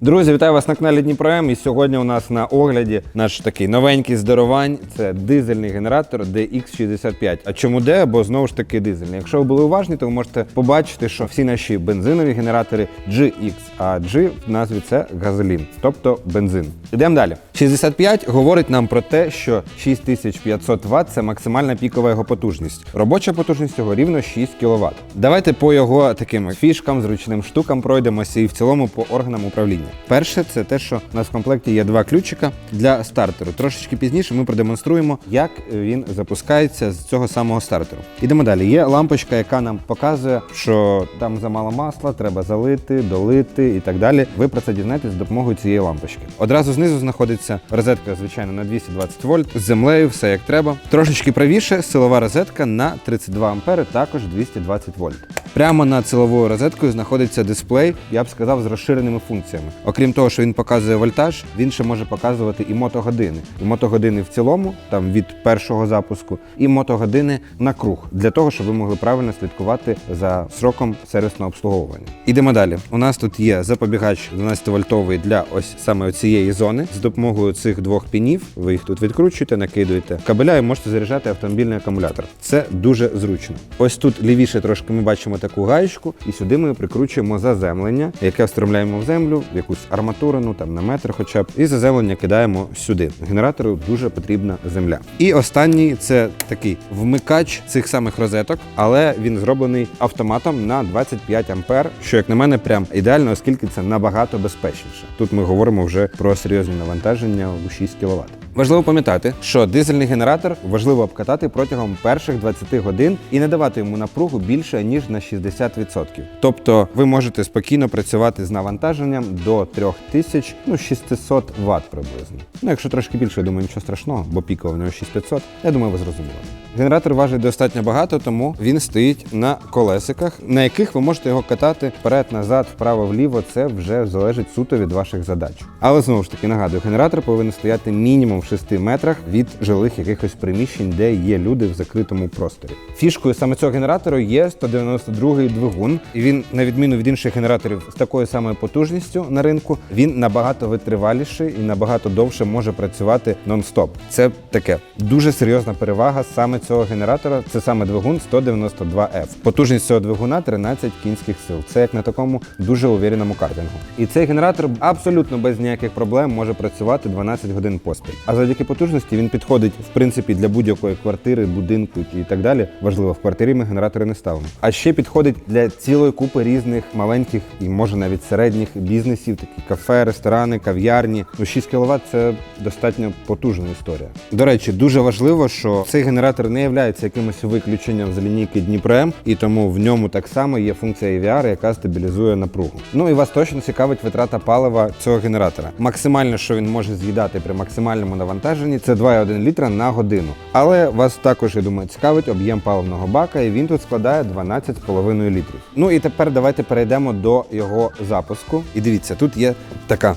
Друзі, вітаю вас на каналі Дніпром. І сьогодні у нас на огляді наш такий новенький здоровань. Це дизельний генератор DX65. А чому де? Бо знову ж таки дизельний. Якщо ви були уважні, то ви можете побачити, що всі наші бензинові генератори GX, а G в назві це газолін, тобто бензин. Йдемо далі. 65 говорить нам про те, що 6500 Вт – це максимальна пікова його потужність. Робоча потужність його рівно 6 кВт. Давайте по його таким фішкам, зручним штукам пройдемося і в цілому по органам управління. Перше, це те, що у нас в комплекті є два ключика для стартеру. Трошечки пізніше ми продемонструємо, як він запускається з цього самого стартеру. Ідемо далі. Є лампочка, яка нам показує, що там замало масла, треба залити, долити і так далі. Ви про це дізнаєтесь з допомогою цієї лампочки. Одразу знизу знаходиться розетка, звичайно, на 220 вольт з землею, все як треба. Трошечки правіше силова розетка на 32 ампери, також 220 вольт. Прямо над силовою розеткою знаходиться дисплей, я б сказав, з розширеними функціями. Окрім того, що він показує вольтаж, він ще може показувати і мотогодини. І мотогодини в цілому, там від першого запуску, і мотогодини на круг для того, щоб ви могли правильно слідкувати за сроком сервісного обслуговування. Ідемо далі. У нас тут є запобігач 12-вольтовий для ось саме цієї зони. З допомогою цих двох пінів ви їх тут відкручуєте, накидуєте кабеля і можете заряджати автомобільний акумулятор. Це дуже зручно. Ось тут лівіше трошки ми бачимо таку гаєчку, і сюди ми прикручуємо заземлення, яке встромляємо в землю, якусь арматурину, там на метр, хоча б, і заземлення кидаємо сюди. Генератору дуже потрібна земля. І останній це такий вмикач цих самих розеток, але він зроблений автоматом на 25 ампер, що як на мене, прям ідеально, оскільки це набагато безпечніше. Тут ми говоримо вже про серйозні навантаження у 6 кВт. Важливо пам'ятати, що дизельний генератор важливо обкатати протягом перших 20 годин і не давати йому напругу більше ніж на 60%. Тобто ви можете спокійно працювати з навантаженням до 3600 Вт приблизно. Ну, якщо трошки більше, я думаю, нічого страшного, бо пікова в нього 6500, я думаю, ви зрозуміли. Генератор важить достатньо багато, тому він стоїть на колесиках, на яких ви можете його катати вперед, назад, вправо, вліво. Це вже залежить суто від ваших задач. Але знову ж таки нагадую, генератор повинен стояти мінімум 6 метрах від жилих якихось приміщень, де є люди в закритому просторі. Фішкою саме цього генератору є 192-й двигун, і він, на відміну від інших генераторів з такою самою потужністю на ринку, він набагато витриваліший і набагато довше може працювати нон-стоп. Це таке дуже серйозна перевага саме цього генератора. Це саме двигун 192F. Потужність цього двигуна 13 кінських сил. Це як на такому дуже увіреному картингу. І цей генератор абсолютно без ніяких проблем може працювати 12 годин поспіль. А завдяки потужності він підходить в принципі для будь-якої квартири, будинку і так далі. Важливо, в квартирі ми генератори не ставимо. А ще підходить для цілої купи різних маленьких і може навіть середніх бізнесів, такі кафе, ресторани, кав'ярні. Ну 6 кВт – це достатньо потужна історія. До речі, дуже важливо, що цей генератор не є якимось виключенням з лінійки Дніпром, і тому в ньому так само є функція EVR, яка стабілізує напругу. Ну і вас точно цікавить витрата палива цього генератора. Максимально, що він може з'їдати при максимальному навантаженні, це 2,1 літра на годину. Але вас також, я думаю, цікавить об'єм паливного бака, і він тут складає 12,5 літрів. Ну і тепер давайте перейдемо до його запуску. І дивіться, тут є така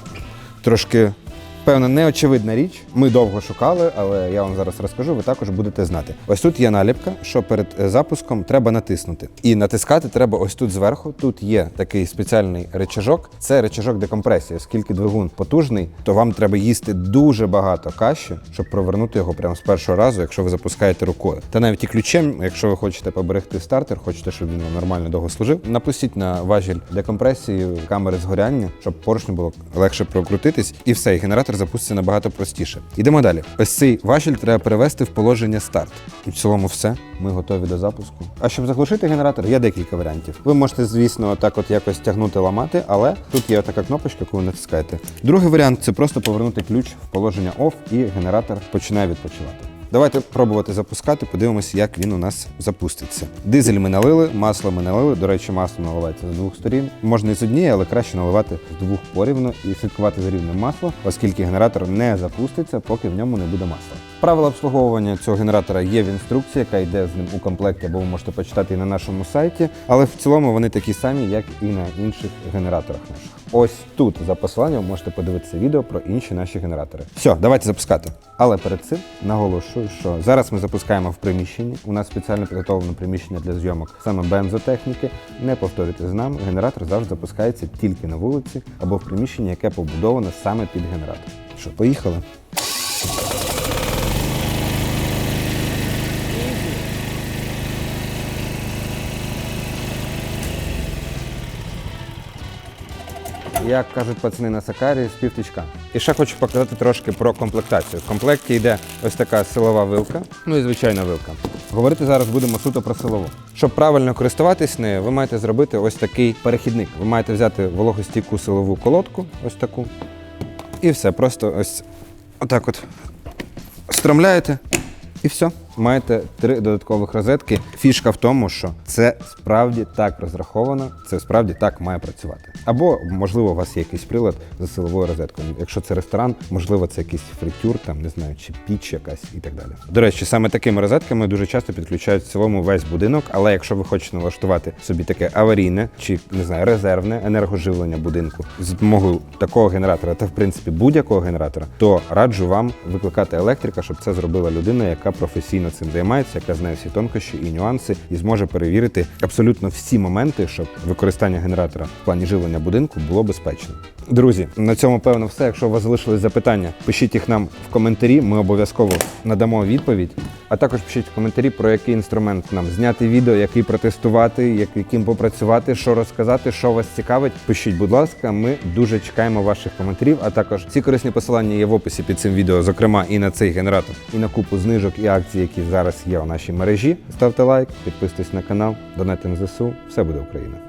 трошки. Певно, неочевидна річ. Ми довго шукали, але я вам зараз розкажу, ви також будете знати. Ось тут є наліпка, що перед е, запуском треба натиснути. І натискати треба ось тут зверху. Тут є такий спеціальний речажок. Це речажок декомпресії. Оскільки двигун потужний, то вам треба їсти дуже багато каші, щоб провернути його прямо з першого разу, якщо ви запускаєте рукою. Та навіть і ключем, якщо ви хочете поберегти стартер, хочете, щоб він нормально довго служив, напустіть на важіль декомпресії камери згоряння, щоб поршню було легше прокрутитись, і все, і генератор запуститься набагато простіше. Ідемо далі. Ось цей важіль треба перевести в положення старт. І в цілому все. Ми готові до запуску. А щоб заглушити генератор, є декілька варіантів. Ви можете, звісно, так от якось тягнути, ламати, але тут є така кнопочка, яку ви натискаєте. Другий варіант це просто повернути ключ в положення OFF і генератор починає відпочивати. Давайте пробувати запускати, подивимося, як він у нас запуститься. Дизель ми налили, масло ми налили. До речі, масло наливається з двох сторін. Можна і з однієї, але краще наливати з двох порівну і слідкувати за рівнем масла, оскільки генератор не запуститься, поки в ньому не буде масла. Правила обслуговування цього генератора є в інструкції, яка йде з ним у комплекті, або ви можете почитати і на нашому сайті. Але в цілому вони такі самі, як і на інших генераторах наших. Ось тут за посиланням можете подивитися відео про інші наші генератори. Все, давайте запускати. Але перед цим наголошую, що зараз ми запускаємо в приміщенні. У нас спеціально підготовлено приміщення для зйомок саме бензотехніки. Не повторюйте з нами. Генератор завжди запускається тільки на вулиці або в приміщенні, яке побудоване саме під генератор. Що, поїхали? Як кажуть пацани на Сакарі, з півтичка. І ще хочу показати трошки про комплектацію. В комплекті йде ось така силова вилка, ну і звичайна вилка. Говорити зараз будемо суто про силову. Щоб правильно користуватись нею, ви маєте зробити ось такий перехідник. Ви маєте взяти вологостійку силову колодку, ось таку. І все, просто ось отак от стромляєте і все. Маєте три додаткових розетки. Фішка в тому, що це справді так розраховано, це справді так має працювати. Або, можливо, у вас є якийсь прилад за силовою розеткою. Якщо це ресторан, можливо, це якийсь фритюр, там не знаю, чи піч якась і так далі. До речі, саме такими розетками дуже часто підключають в цілому весь будинок. Але якщо ви хочете налаштувати собі таке аварійне чи не знаю, резервне енергоживлення будинку з допомогою такого генератора та в принципі будь-якого генератора, то раджу вам викликати електрика, щоб це зробила людина, яка професійно цим займається, яка знає всі тонкощі і нюанси, і зможе перевірити абсолютно всі моменти, щоб використання генератора в плані живлення будинку було безпечним. Друзі, на цьому певно все. Якщо у вас залишились запитання, пишіть їх нам в коментарі. Ми обов'язково надамо відповідь. А також пишіть коментарі, про який інструмент нам зняти відео, який протестувати, як- яким попрацювати, що розказати, що вас цікавить. Пишіть, будь ласка, ми дуже чекаємо ваших коментарів. А також ці корисні посилання є в описі під цим відео, зокрема і на цей генератор, і на купу знижок і акцій, які зараз є у нашій мережі. Ставте лайк, підписуйтесь на канал, донайте на ЗСУ. Все буде Україна.